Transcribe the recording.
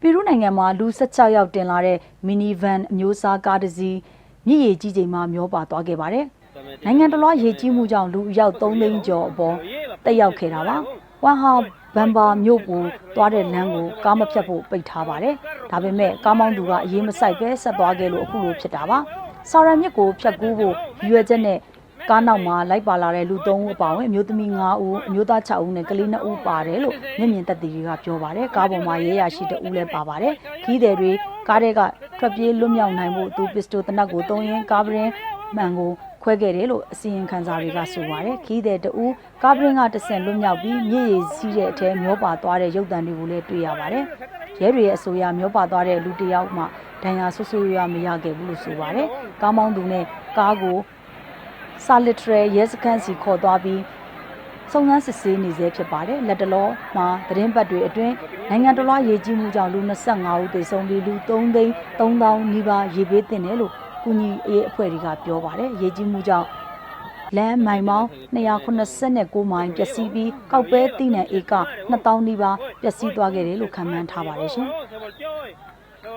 ပီရူးနိုင်ငံမှာလူ16ယောက်တင်လာတဲ့မီနီဗန်အမျိုးအစားကားတစ်စီးမြစ်ရည်ကြီးချိန်မှာမျောပါသွားခဲ့ပါတယ်။နိုင်ငံတော်လွှာရေကြီးမှုကြောင့်လူအယောက်3သိန်းကျော်အပေါ်တက်ရောက်ခဲ့တာပါ။ဝမ်ဟာဘန်ဘာမြို့ကိုသွားတဲ့လမ်းကိုကားမဖြတ်ဖို့ပိတ်ထားပါတယ်။ဒါပေမဲ့ကားမောင်းသူကအရေးမစိုက်ပဲဆက်သွားခဲ့လို့အခုလိုဖြစ်တာပါ။ဆော်ရမ်မြစ်ကိုဖြတ်ကူးဖို့ရည်ရွယ်ချက်နဲ့ ကားနောက်မှာလိုက်ပါလာတဲ့လူ3ဦးအပါအဝင်အမျိုးသမီး5ဦးအမျိုးသား6ဦးနဲ့ကလေး2ဦးပါတယ်လို့မျက်မြင်သက်သေတွေကပြောပါတယ်ကားပေါ်မှာရဲရရှိ2ဦးလည်းပါပါတယ်ခီးသည်တွေကားတွေကထွက်ပြေးလွတ်မြောက်နိုင်ဖို့သူပစ္စတိုတနက်ကိုသုံးရင်းကားပရင်မှန်ကိုခွဲခဲ့တယ်လို့အစီရင်ခံစာတွေကဆိုပါတယ်ခီးသည်2ဦးကားပရင်ကတဆင့်လွတ်မြောက်ပြီးမြေရည်စီးတဲ့အထဲမျောပါသွားတဲ့ရုပ်သံတွေကိုလည်းတွေ့ရပါတယ်ရဲတွေရဲ့အဆိုအရမျောပါသွားတဲ့လူတစ်ယောက်မှဒဏ်ရာဆွဆွရွာမရခဲ့ဘူးလို့ဆိုပါတယ်ကားမောင်းသူနဲ့ကားကို စာလစ်ထရရဲစခန်းစီခေါ်သွားပြီးစုံစမ်းစစ်ဆေးနေဆဲဖြစ်ပါတယ်လက်တလောမှာသတင်းပတ်တွေအတွင်းနိုင်ငံတော်လာရေးကြီးမှုကြောင့်လူ25ဦးသေဆုံးပြီးလူ3သိန်း3000နီးပါးရေဘေးတင်တယ်လို့ကုညီရေးအဖွဲ့တွေကပြောပါတယ်ရေးကြီးမှုကြောင့်လမ်းမိုင်ပေါင်း289မိုင်ပျက်စီးပြီးကောက်ပဲတိနံဧက2000နီးပါးပျက်စီးသွားခဲ့တယ်လို့ခန့်မှန်းထားပါတယ်ရှင်။